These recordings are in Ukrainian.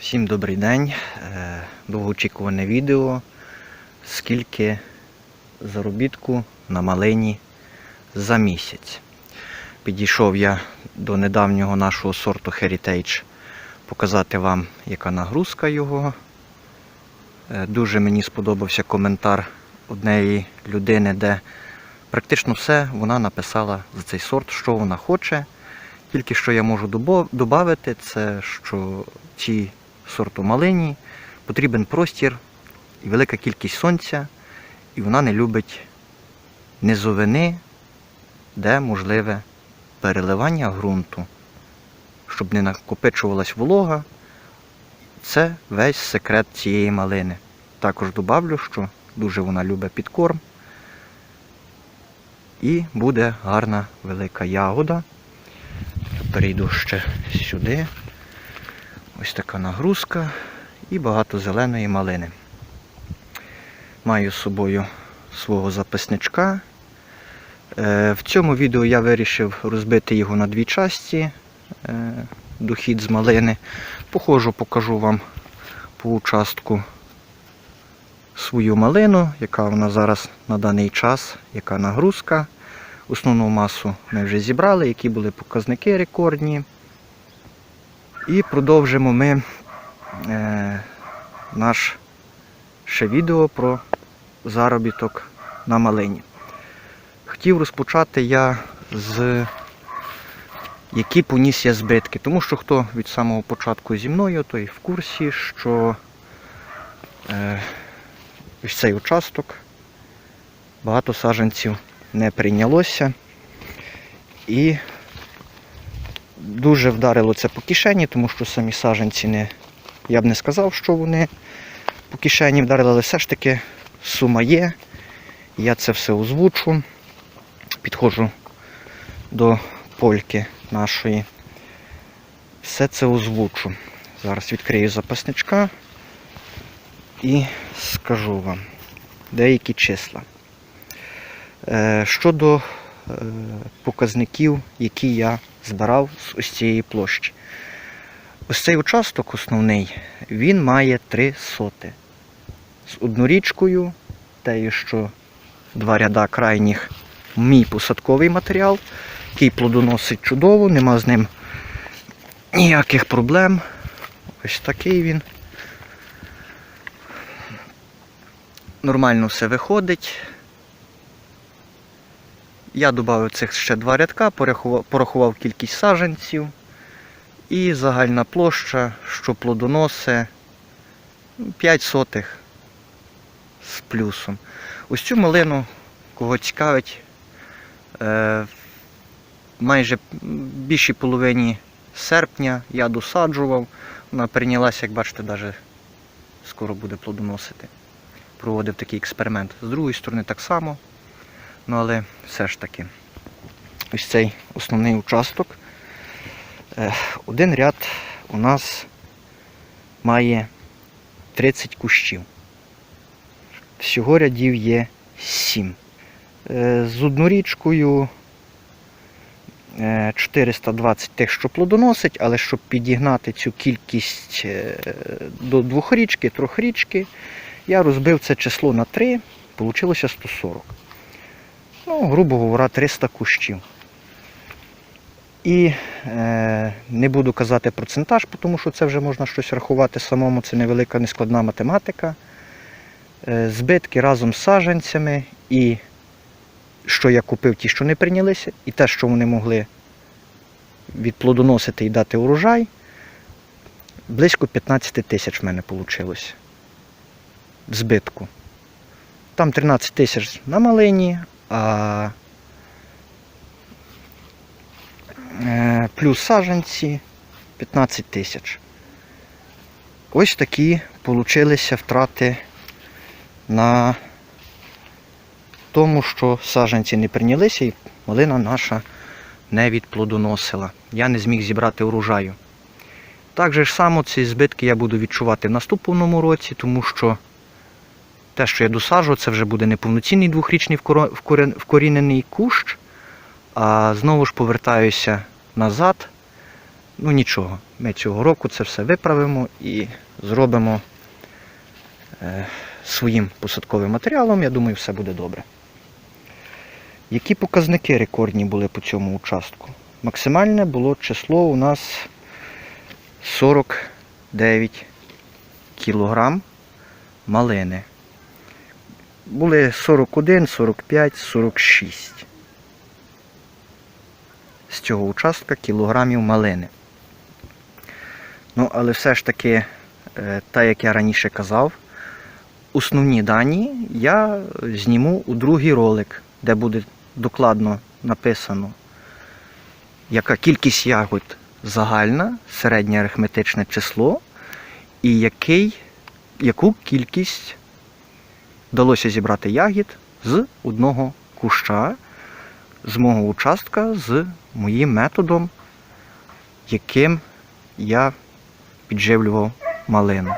Всім добрий день. Е, Довгоочікуване відео. Скільки заробітку на малині за місяць. Підійшов я до недавнього нашого сорту Heritage показати вам, яка нагрузка його. Е, Дуже мені сподобався коментар однієї людини, де практично все вона написала за цей сорт, що вона хоче. Тільки що я можу додати, це що цій сорту малині потрібен простір і велика кількість сонця, і вона не любить низовини, де можливе переливання ґрунту, щоб не накопичувалась волога. Це весь секрет цієї малини. Також добавлю, що дуже вона любить підкорм. І буде гарна велика ягода. Перейду ще сюди. Ось така нагрузка і багато зеленої малини. Маю з собою свого записничка. Е, В цьому відео я вирішив розбити його на дві часті. е, Дохід з малини. Походжу, покажу вам по участку свою малину, яка вона зараз на даний час, яка нагрузка. Основну масу ми вже зібрали, які були показники рекордні. І продовжимо ми е, наш ще відео про заробіток на малині. Хотів розпочати я з які поніс я збитки. Тому що хто від самого початку зі мною, той в курсі, що е, цей участок багато саджанців не прийнялося. І дуже вдарило це по кишені, тому що самі саджанці не, я б не сказав, що вони по кишені вдарили, але все ж таки сума є. Я це все озвучу. Підходжу до польки нашої. Все це озвучу. Зараз відкрию запасничка і скажу вам деякі числа. Е, Щодо показників, які я збирав з ось цієї площі. Ось цей участок основний, він має три соти. З однорічкою, тею, що два ряда крайніх мій посадковий матеріал, який плодоносить чудово, нема з ним ніяких проблем. Ось такий він. Нормально все виходить. Я додав цих ще два рядка, порахував, кількість саджанців і загальна площа, що плодоноси 5 сотих з плюсом. Ось цю малину, кого цікавить, е, майже більшій половині серпня я досаджував. Вона прийнялася, як бачите, навіть скоро буде плодоносити. Проводив такий експеримент. З другої сторони так само. Ну, але все ж таки, ось цей основний участок. Е, Один ряд у нас має 30 кущів. Всього рядів є 7. Е, З однорічкою е, 420 тих, що плодоносить, але щоб підігнати цю кількість е, до двохрічки, трьохрічки, я розбив це число на 3, вийшло 140 ну, грубо говоря, 300 кущів. І е, не буду казати процентаж, тому що це вже можна щось рахувати самому, це невелика нескладна математика. Е, збитки разом з саджанцями і що я купив, ті, що не прийнялися, і те, що вони могли відплодоносити і дати урожай, близько 15 тисяч в мене вийшло. Збитку. Там 13 тисяч на малині, а е, плюс саджанці 15 тисяч. Ось такі получилися втрати на тому, що саджанці не прийнялися і малина наша не відплодоносила. Я не зміг зібрати урожаю. Так же ж само ці збитки я буду відчувати в наступному році, тому що те, що я досаджу, це вже буде не повноцінний двохрічний вкорінений кущ, а знову ж повертаюся назад Ну нічого, ми цього року це все виправимо і зробимо е, своїм посадковим матеріалом. Я думаю, все буде добре. Які показники рекордні були по цьому участку? Максимальне було число у нас 49 кілограм малини. Були 41, 45, 46 з цього участка кілограмів малини. Ну, але все ж таки, е, так як я раніше казав, основні дані я зніму у другий ролик, де буде докладно написано, яка кількість ягод загальна, середнє арифметичне число, і який, яку кількість вдалося зібрати ягід з одного куща, з мого участка, з моїм методом, яким я підживлював малину.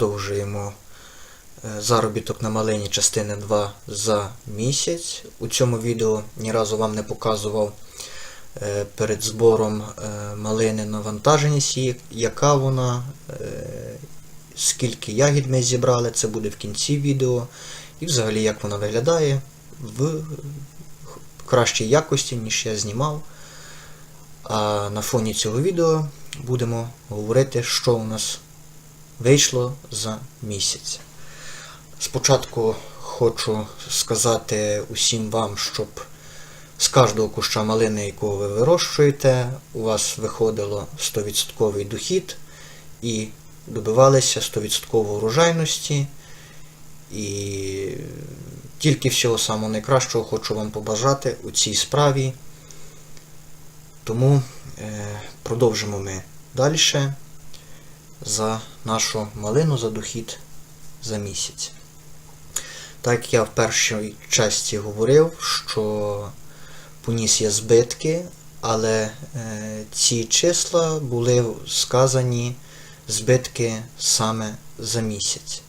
Продовжуємо е, заробіток на малині частини 2 за місяць. У цьому відео ні разу вам не показував е, перед збором е, малини навантаженість, яка вона, скільки ягід ми зібрали, це буде в кінці відео. І взагалі як вона виглядає в кращій якості, ніж я знімав. А на фоні цього відео будемо говорити, що у нас вийшло за місяць. Спочатку хочу сказати усім вам, щоб з кожного куща малини, якого ви вирощуєте, у вас виходило 100% дохід і добивалися 100% урожайності. І тільки всього самого найкращого хочу вам побажати у цій справі. Тому е, продовжимо ми далі за нашу малину за дохід за місяць. Так я в першій часті говорив, що поніс я збитки, але е, ці числа були сказані збитки саме за місяць.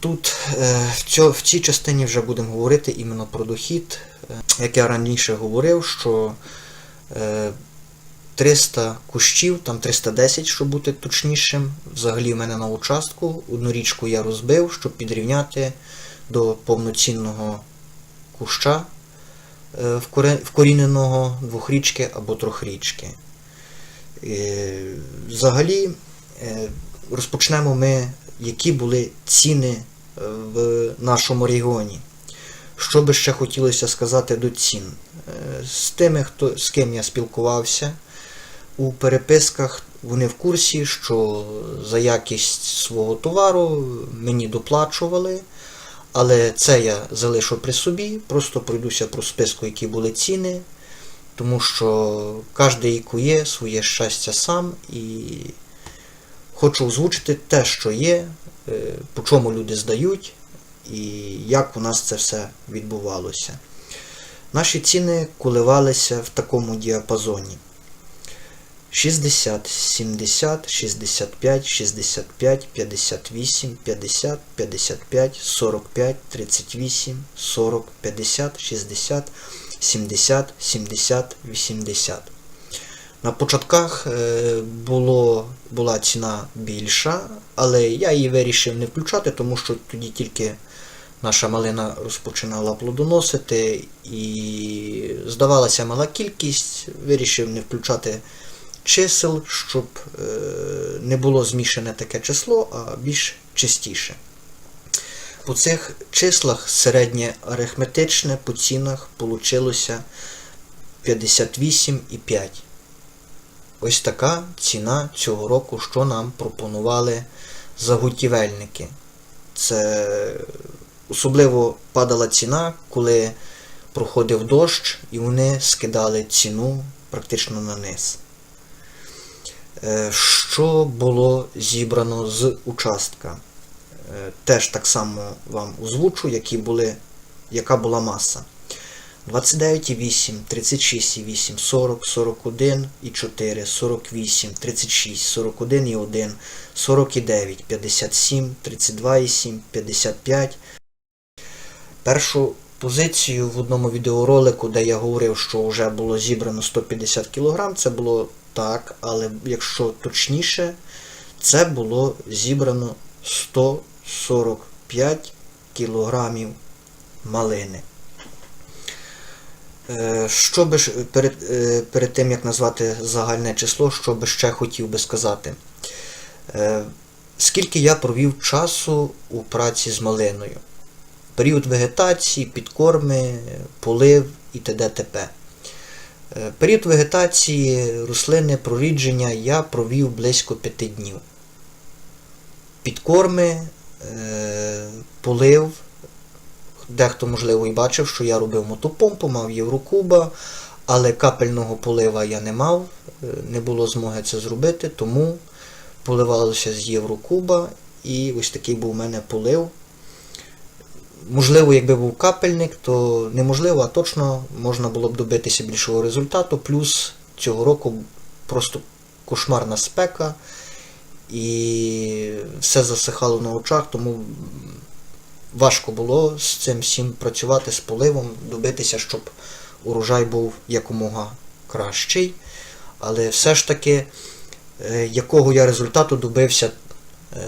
Тут е, в, цій частині вже будемо говорити іменно про дохід. Е, як я раніше говорив, що 300 кущів, там 310, щоб бути точнішим. Взагалі в мене на участку. Одну річку я розбив, щоб підрівняти до повноцінного куща е, вкоріненого двохрічки або трьохрічки. Е, Взагалі е, розпочнемо ми, які були ціни в нашому регіоні. Що би ще хотілося сказати до цін? З тими, хто, з ким я спілкувався, у переписках вони в курсі, що за якість свого товару мені доплачували, але це я залишу при собі, просто пройдуся про списку, які були ціни, тому що кожен кує своє щастя сам і хочу озвучити те, що є, е, по чому люди здають і як у нас це все відбувалося. Наші ціни коливалися в такому діапазоні. 60, 70, 65, 65, 58, 50, 55, 45, 38, 40, 50, 60, 70, 70, 80. На початках е, було, була ціна більша, але я її вирішив не включати, тому що тоді тільки наша малина розпочинала плодоносити і здавалася мала кількість, вирішив не включати чисел, щоб е, не було змішане таке число, а більш чистіше. По цих числах середнє арифметичне по цінах вийшло 58,5. Ось така ціна цього року, що нам пропонували заготівельники. Це особливо падала ціна, коли проходив дощ, і вони скидали ціну практично на низ. Е, Що було зібрано з участка? Е, Теж так само вам озвучу, які були, яка була маса. 29,8, 36,8, 40, 41 і 4, 48, 36, 41 і 1, 49, 57, 32,7, 55. Першу позицію в одному відеоролику, де я говорив, що вже було зібрано 150 кг, це було так, але якщо точніше, це було зібрано 145 кілограмів малини. Е, Що перед, е, перед тим, як назвати загальне число, що би ще хотів би сказати? Е, Скільки я провів часу у праці з малиною? Період вегетації, підкорми, полив і т.д. т.п. Е, Період вегетації, рослини, прорідження я провів близько 5 днів. Підкорми, е, полив. Дехто, можливо, і бачив, що я робив мотопомпу, мав Єврокуба, але капельного полива я не мав, е, не було змоги це зробити, тому поливалося з Єврокуба, і ось такий був у мене полив. Можливо, якби був капельник, то неможливо, а точно можна було б добитися більшого результату. Плюс цього року просто кошмарна спека, і все засихало на очах, тому важко було з цим всім працювати з поливом, добитися, щоб урожай був якомога кращий. Але все ж таки, е, якого я результату добився е,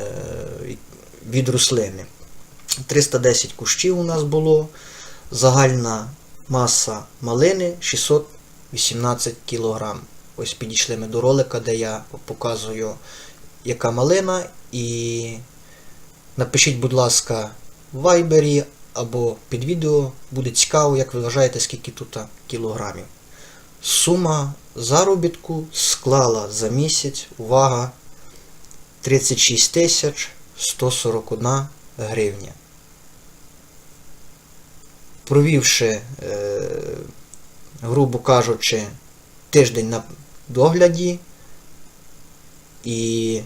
від рослини. 310 кущів у нас було, загальна маса малини 618 кг. Ось підійшли ми до ролика, де я показую, яка малина. І напишіть, будь ласка, в вайбері або під відео. Буде цікаво, як ви вважаєте, скільки тут кілограмів. Сума заробітку склала за місяць, увага, 36 тисяч 141 гривня. Провівши, е, грубо кажучи, тиждень на догляді і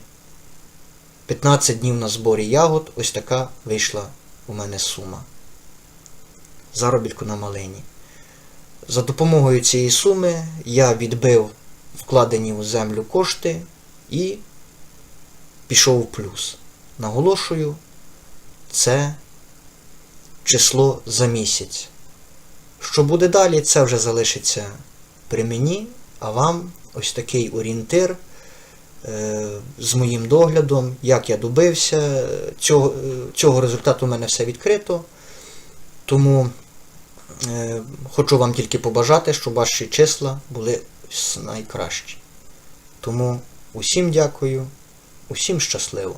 15 днів на зборі ягод, ось така вийшла у мене сума. Заробітку на малині. За допомогою цієї суми я відбив вкладені у землю кошти і пішов в плюс. Наголошую, це число за місяць. Що буде далі, це вже залишиться при мені, а вам ось такий орієнтир е, з моїм доглядом, як я добився. Цього, е, цього результату у мене все відкрито. Тому е, хочу вам тільки побажати, щоб ваші числа були найкращі. Тому усім дякую, усім щасливо.